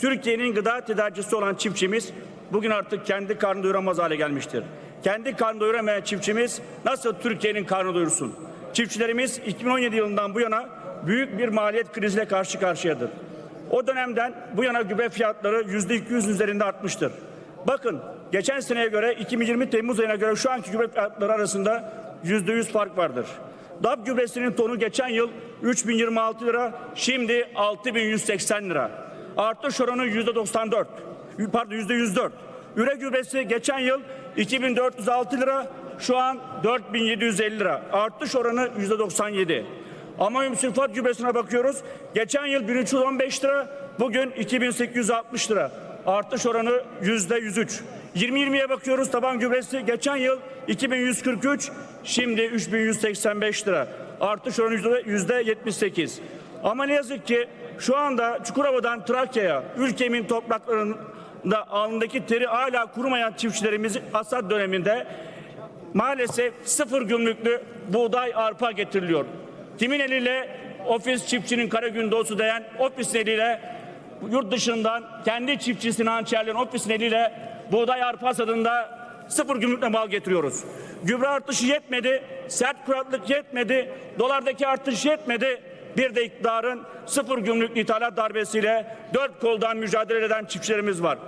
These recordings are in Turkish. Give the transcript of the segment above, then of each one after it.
Türkiye'nin gıda tedarikçisi olan çiftçimiz bugün artık kendi karnını doyuramaz hale gelmiştir. Kendi karnını doyuramayan çiftçimiz nasıl Türkiye'nin karnını doyursun? Çiftçilerimiz 2017 yılından bu yana büyük bir maliyet kriziyle karşı karşıyadır. O dönemden bu yana gübre fiyatları yüzde 200 üzerinde artmıştır. Bakın geçen seneye göre 2020 Temmuz ayına göre şu anki gübre fiyatları arasında yüzde 100 fark vardır. DAP gübresinin tonu geçen yıl 3026 lira, şimdi 6180 lira. Artış oranı yüzde 94. Pardon yüzde 104. Üre gübresi geçen yıl 2406 lira, şu an 4750 lira. Artış oranı yüzde 97. Amonyum sülfat gübresine bakıyoruz. Geçen yıl 1315 lira, bugün 2860 lira. Artış oranı yüzde 103. 20-20'ye bakıyoruz taban gübresi geçen yıl 2143 şimdi 3185 lira. Artış oranı yüzde- yüzde 78. Ama ne yazık ki şu anda Çukurova'dan Trakya'ya ülkemin topraklarında alnındaki teri hala kurumayan çiftçilerimiz hasat döneminde maalesef sıfır gümrüklü buğday arpa getiriliyor. Kimin eliyle ofis çiftçinin kara gün doğusu diyen ofis eliyle yurt dışından kendi çiftçisini hançerleyen ofisin eliyle buğday arpa hasadında sıfır gümrükle mal getiriyoruz. Gübre artışı yetmedi, sert kuraklık yetmedi, dolardaki artış yetmedi. Bir de iktidarın sıfır gümrük ithalat darbesiyle dört koldan mücadele eden çiftçilerimiz var.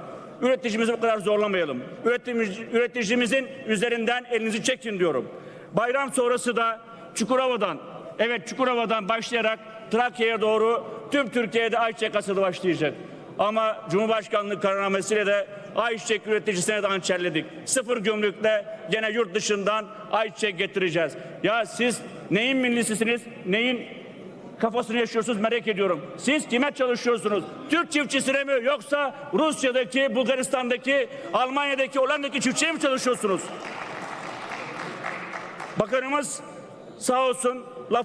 Üreticimizi bu kadar zorlamayalım. Üretimiz, üreticimizin üzerinden elinizi çekin diyorum. Bayram sonrası da Çukurova'dan, evet Çukurova'dan başlayarak Trakya'ya doğru tüm Türkiye'de ayçiçek hasadı başlayacak. Ama Cumhurbaşkanlığı kararnamesiyle de ayçiçek üreticisine de hançerledik. Sıfır gümrükle gene yurt dışından ayçiçek getireceğiz. Ya siz neyin millisisiniz, neyin kafasını yaşıyorsunuz merak ediyorum. Siz kime çalışıyorsunuz? Türk çiftçisine mi yoksa Rusya'daki, Bulgaristan'daki, Almanya'daki, Hollanda'daki çiftçiye mi çalışıyorsunuz? Bakanımız sağ olsun La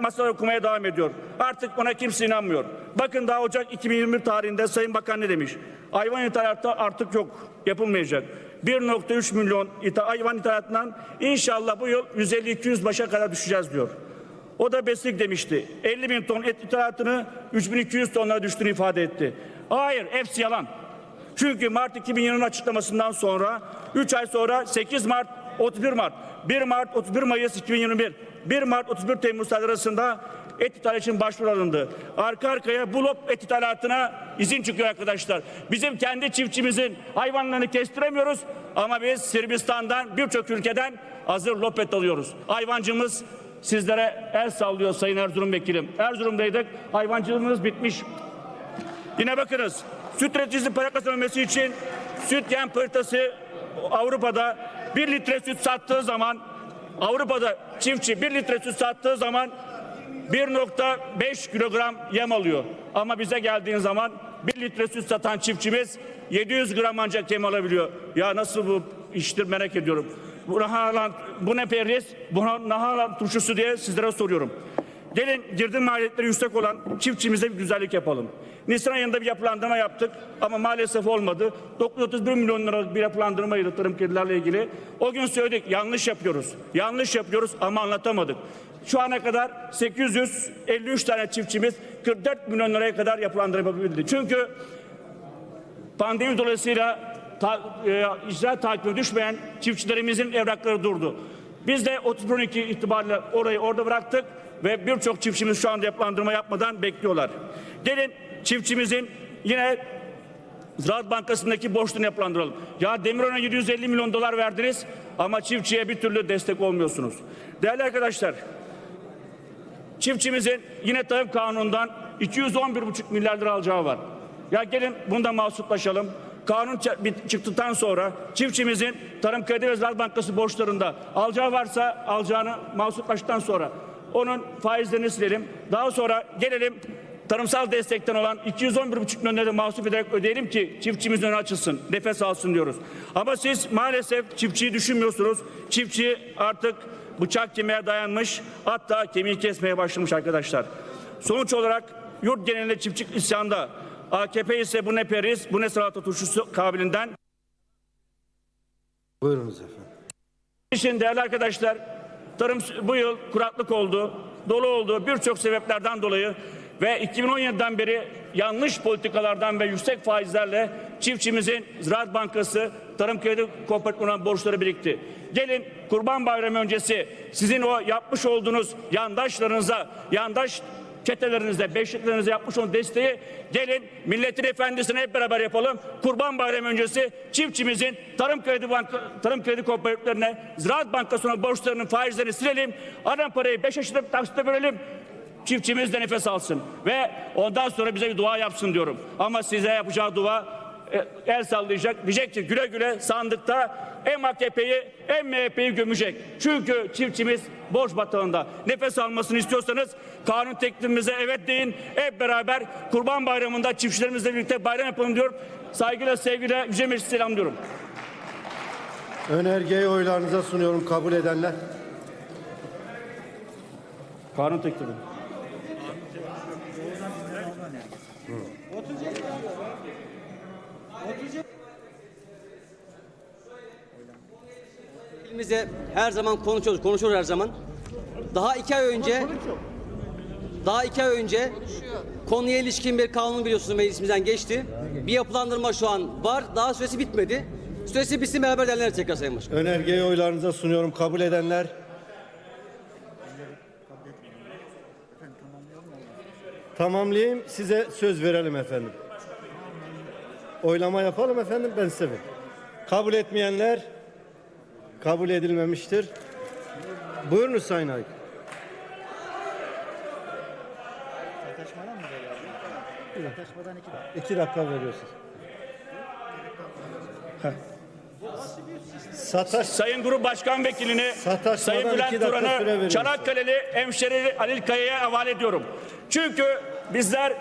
masal okumaya devam ediyor. Artık ona kimse inanmıyor. Bakın daha Ocak 2021 tarihinde Sayın Bakan ne demiş? Hayvan ithalatı artık yok, yapılmayacak. 1.3 milyon ita- hayvan ithalatından inşallah bu yıl 150-200 başa kadar düşeceğiz diyor. O da beslik demişti. 50 bin ton et ithalatını 3200 tonlara düştüğünü ifade etti. Hayır hepsi yalan. Çünkü Mart 2020'nin açıklamasından sonra 3 ay sonra 8 Mart 31 Mart 1 Mart 31 Mayıs 2021 1 Mart 31 Temmuz arasında et ithalatı için başvuru alındı. Arka arkaya bu lop et ithalatına izin çıkıyor arkadaşlar. Bizim kendi çiftçimizin hayvanlarını kestiremiyoruz ama biz Sırbistan'dan birçok ülkeden hazır lop et alıyoruz. Hayvancımız sizlere el sallıyor Sayın Erzurum Vekilim. Erzurum'daydık. Hayvancılığımız bitmiş. Yine bakınız süt üreticisi para kazanması için süt yem paritası Avrupa'da bir litre süt sattığı zaman Avrupa'da çiftçi bir litre süt sattığı zaman 1.5 kilogram yem alıyor. Ama bize geldiğin zaman bir litre süt satan çiftçimiz 700 gram ancak yem alabiliyor. Ya nasıl bu iştir merak ediyorum. Bu, nahalan, bu ne perhiz, bu nahalan turşusu diye sizlere soruyorum. Gelin girdi maliyetleri yüksek olan çiftçimize bir güzellik yapalım. Nisan ayında bir yapılandırma yaptık ama maalesef olmadı. 931 milyon lira bir yapılandırma yaptık tarım kedilerle ilgili. O gün söyledik yanlış yapıyoruz. Yanlış yapıyoruz ama anlatamadık. Şu ana kadar 853 tane çiftçimiz 44 milyon liraya kadar yapılandırma yapabildi. Çünkü pandemi dolayısıyla ta, e, icra takibine düşmeyen çiftçilerimizin evrakları durdu. Biz de 30-12 itibariyle orayı orada bıraktık ve birçok çiftçimiz şu anda yapılandırma yapmadan bekliyorlar. Gelin çiftçimizin yine Ziraat Bankası'ndaki borçlarını yapılandıralım. Ya Demirören'e 750 milyon dolar verdiniz ama çiftçiye bir türlü destek olmuyorsunuz. Değerli arkadaşlar, çiftçimizin yine tarım kanunundan 211,5 milyar lira alacağı var. Ya gelin bunda mahsuplaşalım. Kanun çıktıktan sonra çiftçimizin Tarım Kredi ve Ziraat Bankası borçlarında alacağı varsa alacağını mahsuplaştıktan sonra onun faizlerini silelim. Daha sonra gelelim tarımsal destekten olan 211,5 milyon lira mahsup ederek ödeyelim ki çiftçimizin önü açılsın, nefes alsın diyoruz. Ama siz maalesef çiftçiyi düşünmüyorsunuz. Çiftçi artık bıçak kemiğe dayanmış hatta kemiği kesmeye başlamış arkadaşlar. Sonuç olarak yurt genelinde çiftçilik isyanda AKP ise bu ne periz bu ne salata turşusu kabilinden. Buyurunuz efendim. İşin değerli arkadaşlar tarım bu yıl kuraklık oldu, dolu oldu birçok sebeplerden dolayı ve 2017'den beri yanlış politikalardan ve yüksek faizlerle çiftçimizin Ziraat Bankası, Tarım Kredi Kooperatifine borçları birikti. Gelin Kurban Bayramı öncesi sizin o yapmış olduğunuz yandaşlarınıza, yandaş çetelerinizde, beşliklerinize yapmış olduğunuz desteği gelin milletin efendisine hep beraber yapalım. Kurban Bayramı öncesi çiftçimizin Tarım Kredi Banka, Tarım Kredi Kooperatiflerine, Ziraat Bankası'na borçlarının faizlerini silelim. Adam parayı 5 yaşında taksitle verelim. Çiftçimiz de nefes alsın ve ondan sonra bize bir dua yapsın diyorum. Ama size yapacağı dua el sallayacak. Diyecek ki güle güle sandıkta hem AKP'yi hem MHP'yi gömecek. Çünkü çiftçimiz borç batağında. Nefes almasını istiyorsanız kanun teklifimize evet deyin. Hep beraber Kurban Bayramı'nda çiftçilerimizle birlikte bayram yapalım diyorum. Saygıyla sevgiyle Yüce Meclis selamlıyorum. Önergeyi oylarınıza sunuyorum. Kabul edenler. Kanun teklifi. Elimizde her zaman konuşuyoruz, konuşuyoruz her zaman. Daha iki ay önce, daha iki ay önce konuya ilişkin bir kanun biliyorsunuz meclisimizden geçti. Bir yapılandırma şu an var, daha süresi bitmedi. Süresi bitsin beraber derler tekrar Sayın Başkan. Önergeyi oylarınıza sunuyorum. Kabul edenler. Tamamlayayım. Size söz verelim efendim. Oylama yapalım efendim. Ben size. Kabul etmeyenler kabul edilmemiştir. Buyurunuz Sayın Aykut. Sataşmadan iki dakika. İki dakika veriyorsunuz. Sataş Sayın Grup Başkan Vekilini Sayın Bülent Turan'ı. Çanakkale'li hemşerili Halil Kaya'ya havale ediyorum. Çünkü bizler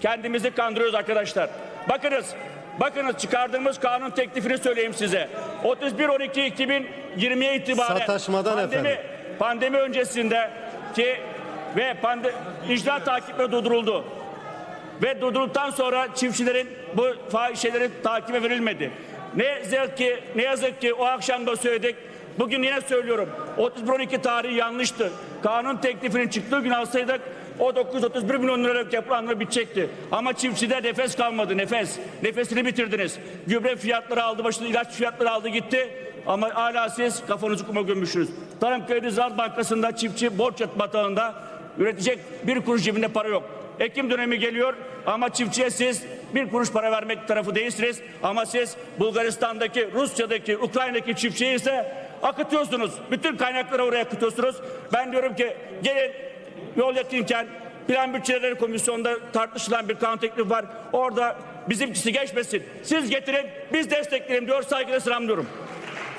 kendimizi kandırıyoruz arkadaşlar. Bakınız, bakınız çıkardığımız kanun teklifini söyleyeyim size. 31-12-2020'ye itibaren Sataşmadan pandemi, efendim. pandemi öncesinde ki ve pande, icra takiple durduruldu ve durdurulduktan sonra çiftçilerin bu fahişelerin takibe verilmedi. Ne yazık ki ne yazık ki o akşam da söyledik. Bugün yine söylüyorum. 31-12 tarihi yanlıştı. Kanun teklifinin çıktığı gün alsaydık o 931 milyon liralık yapılanları bitecekti. Ama çiftçide nefes kalmadı nefes. Nefesini bitirdiniz. Gübre fiyatları aldı başını ilaç fiyatları aldı gitti. Ama hala siz kafanızı kuma gömmüşsünüz. Tarım Kredi Ziraat Bankası'nda çiftçi borç batağında üretecek bir kuruş cebinde para yok. Ekim dönemi geliyor ama çiftçiye siz bir kuruş para vermek tarafı değilsiniz. Ama siz Bulgaristan'daki, Rusya'daki, Ukrayna'daki çiftçiyi ise akıtıyorsunuz. Bütün kaynakları oraya akıtıyorsunuz. Ben diyorum ki gelin yol yakınken Plan Bütçeleri Komisyonu'nda tartışılan bir kanun teklifi var. Orada bizimkisi geçmesin. Siz getirin, biz destekleyelim diyor. Saygıyla selamlıyorum.